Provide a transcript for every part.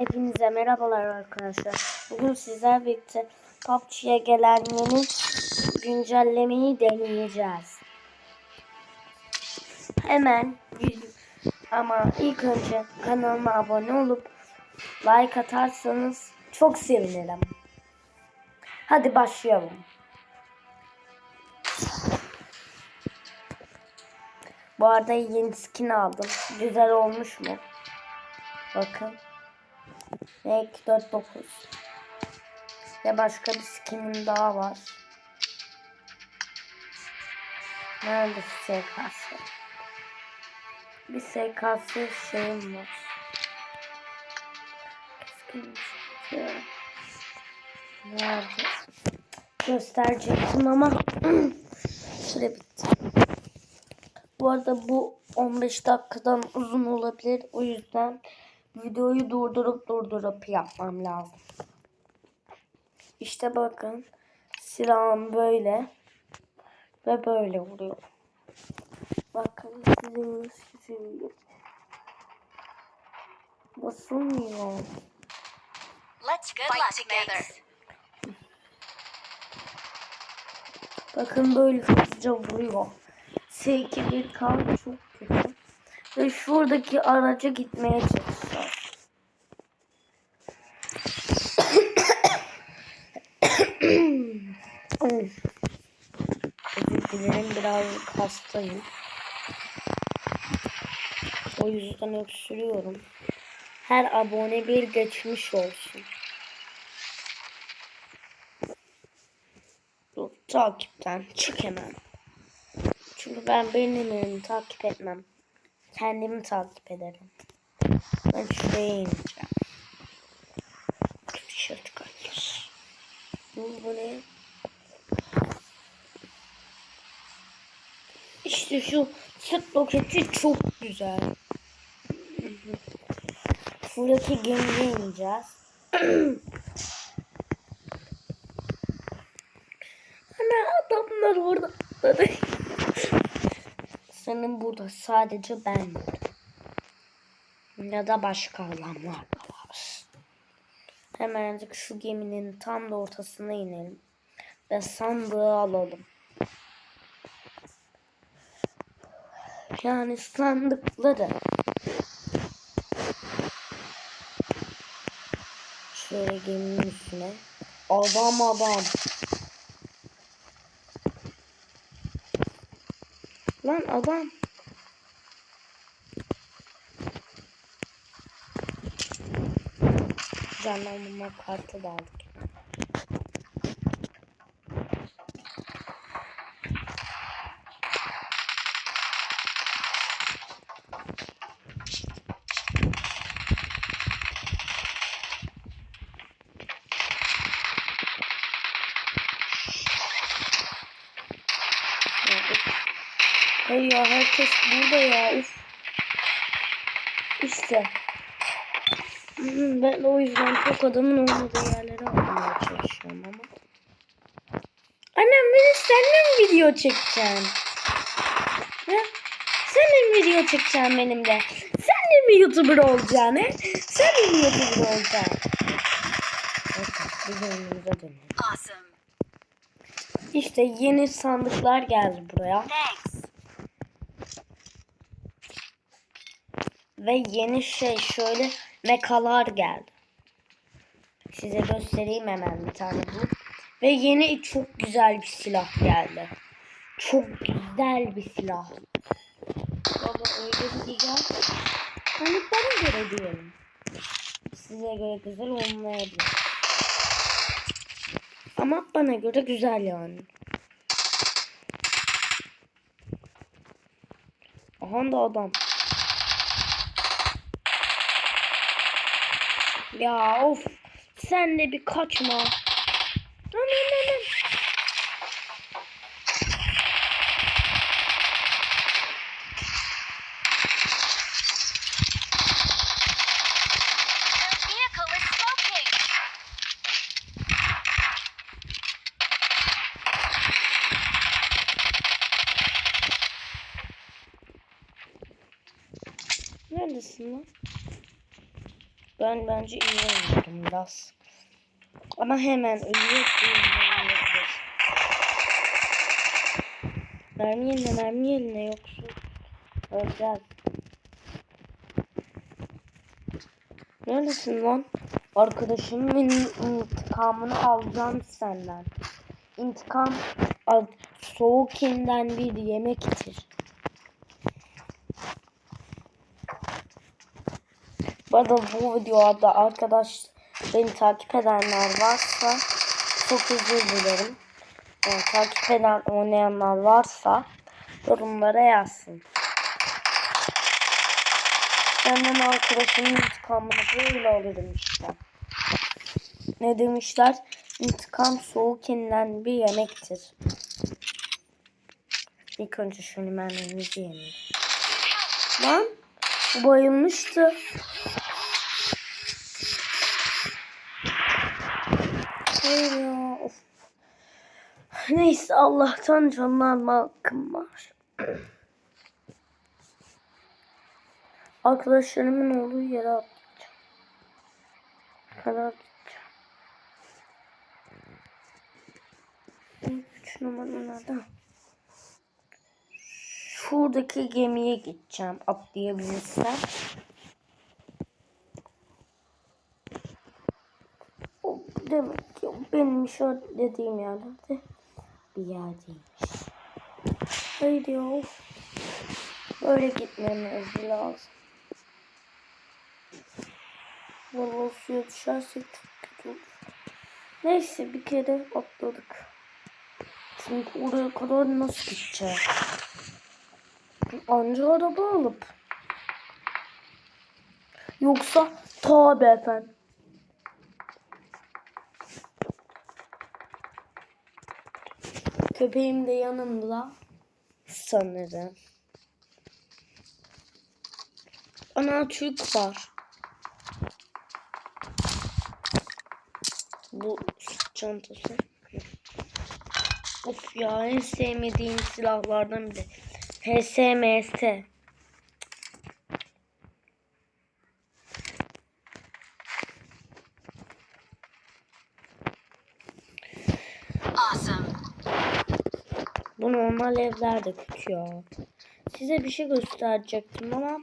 Hepinize merhabalar arkadaşlar. Bugün sizler birlikte PUBG'ye gelen yeni güncellemeyi deneyeceğiz. Hemen ama ilk önce kanalıma abone olup like atarsanız çok sevinirim. Hadi başlayalım. Bu arada yeni skin aldım. Güzel olmuş mu? Bakın. Ve 49. Ve başka bir skinim daha var. Nerede SKS? Bir SKS şeyim var. Şey. Nerede? Gösterecektim ama süre bitti. Bu arada bu 15 dakikadan uzun olabilir. O yüzden videoyu durdurup durdurup yapmam lazım. İşte bakın silahım böyle ve böyle vuruyor. Bakın sizin sizin basılmıyor. Let's good luck together. Bakın böyle hızlıca vuruyor. S2 bir kar çok kötü. Ve şuradaki araca gitmeye çalışacağız. Özür dilerim biraz hastayım. O yüzden öksürüyorum. Her abone bir geçmiş olsun. Dur, takipten çık hemen. Çünkü ben birini takip etmem. Kendimi takip ederim. Ben şuraya ineceğim. Tişört kayır. Bu bu ne? İşte şu süt roketi çok güzel. Buradaki gemiye ineceğiz. Ana adamlar orada. Senin burada sadece ben varım. Ya da başka adamlar da var. Hemencik şu geminin tam da ortasına inelim. Ve sandığı alalım. Yani sandıkları. Şöyle geminin üstüne. Adam adam. Lan adam. Canlanma kartı da aldık. Hey ya herkes burada ya. Uf. İşte. Ben o yüzden çok adamın olmadığı yerlere almaya çalışıyorum ama. Annem beni seninle mi video çekeceksin? Ha? Sen mi video çekeceksin benimle? Sen mi YouTuber olacaksın he? Sen mi YouTuber olacaksın? Biz önümüze dönelim. İşte yeni sandıklar geldi buraya. Thanks. Ve yeni şey şöyle mekalar geldi. Size göstereyim hemen bir tane bu. Ve yeni çok güzel bir silah geldi. Çok güzel bir silah. Baba öyle diyeceğim. Bana göre diyorum. Size göre güzel olmayabilir. Ama bana göre güzel yani. Aha da adam. Ya of. Sen de bir kaçma. Lan lan lan lan. Neredesin lan? Ben bence iyi oynuyorum biraz. Ama hemen ölüyor. Mermi yerine mermi yerine yoksa öleceğiz. Neredesin lan? Arkadaşımın intikamını alacağım senden. İntikam soğuk elinden bir yemektir. Bu arada bu videoda arkadaş beni takip edenler varsa çok özür dilerim. Yani takip eden oynayanlar varsa yorumlara yazsın. Senden arkadaşımın intikamını böyle alırım işte. Ne demişler? İntikam soğuk yenilen bir yemektir. İlk önce şunu mermimizi yiyelim. Lan bayılmıştı. Hayır ya. Of. Neyse Allah'tan canlanma hakkım var. Arkadaşlarımın olduğu yere atlayacağım. Kadar gideceğim. Üç numara nerede? Şuradaki gemiye gideceğim atlayabilirsem. Demek ki benim şu dediğim yerlerde bir yerdeymiş. Haydi ya. Böyle gitmemiz lazım. Valla suya düşersek çok kötü olur. Neyse bir kere atladık. Çünkü oraya kadar nasıl gideceğiz? Anca araba alıp. Yoksa tabi efendim. Köpeğim de yanımda. Sanırım. Ana Türk var. Bu çantası. Of ya en sevmediğim silahlardan biri. HSMS. Normal evlerde kötü ya. Size bir şey gösterecektim ama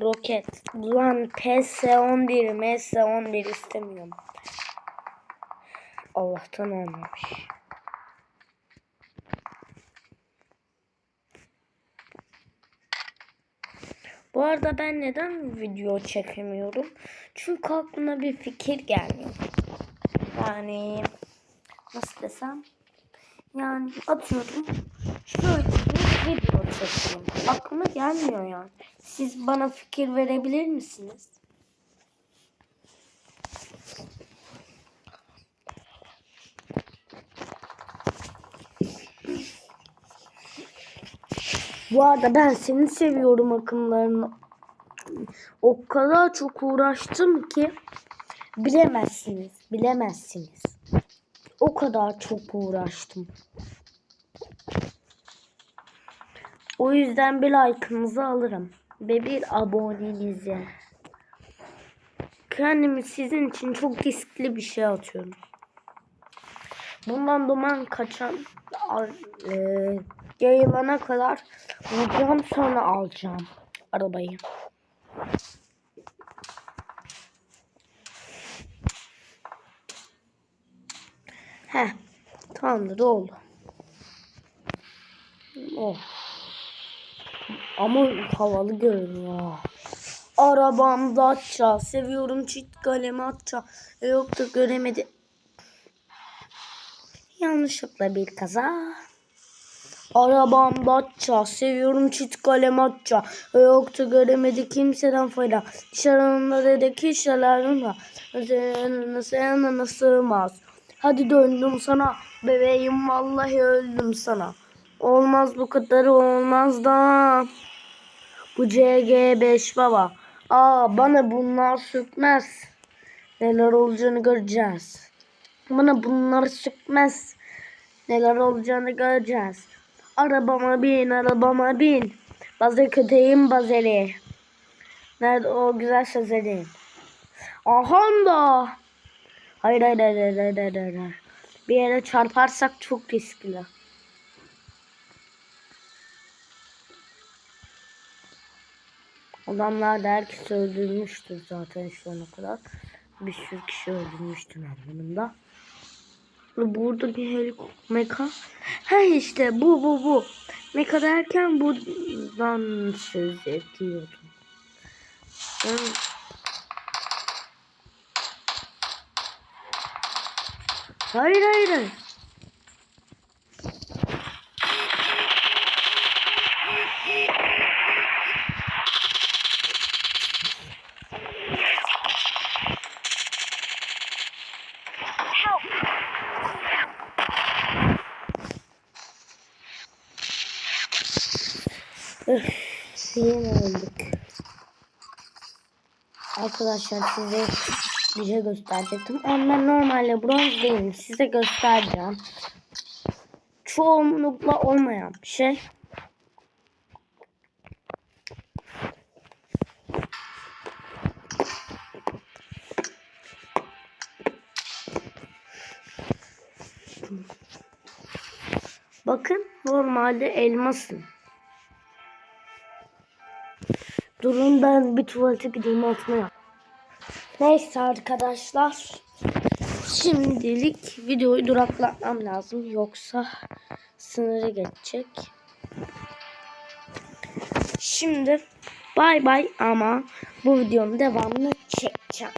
roket. Lan PS11, MS11 istemiyorum. Allah'tan olmamış. Bu arada ben neden video çekemiyorum? Çünkü aklıma bir fikir gelmiyor. Yani nasıl desem? Yani atıyorum şöyle bir video çekeyim. Aklıma gelmiyor yani. Siz bana fikir verebilir misiniz? Bu arada ben seni seviyorum akımlarını. O kadar çok uğraştım ki bilemezsiniz, bilemezsiniz. O kadar çok uğraştım. O yüzden bir like'ınızı alırım. Ve bir abonenizi. Kendimi sizin için çok riskli bir şey atıyorum. Bundan duman kaçan e, yayılana kadar vuracağım sonra alacağım arabayı. Heh. Tamamdır oldu. Oh. Ama havalı görünüyor. Arabam Dacia. Seviyorum çift kalem Dacia. E, yok da göremedi. Yanlışlıkla bir kaza. Arabam Dacia. Seviyorum çift kalem Dacia. E, yok da göremedi kimseden fayda. Dışarında dedi işlerin var. Nasıl yanına sığmaz. Hadi döndüm sana. Bebeğim vallahi öldüm sana. Olmaz bu kadar olmaz da. Bu CG5 baba. Aa bana bunlar sökmez. Neler olacağını göreceğiz. Bana bunlar sökmez. Neler olacağını göreceğiz. Arabama bin, arabama bin. Bazı köteyim bazeli. Nerede o güzel sözlerin? Aha da. Hayır hayır hayır hayır hayır, hayır. Bir yere çarparsak çok riskli. Adamlar da herkesi öldürmüştür zaten şu ana kadar. Bir sürü kişi öldürmüştür anlamında. Burada bir helikopter meka. Ha işte bu bu bu. Meka derken buradan söz ediyordum. Ben... Hayır hayır hayır. Arkadaşlar size bir şey gösterecektim. Ben normalde bronz değilim. Size göstereceğim. Çoğunlukla olmayan bir şey. Bakın normalde elmasım. Durun ben bir tuvalete gideyim altına yap. Neyse arkadaşlar. Şimdilik videoyu duraklatmam lazım. Yoksa sınırı geçecek. Şimdi bay bay ama bu videonun devamını çekeceğim.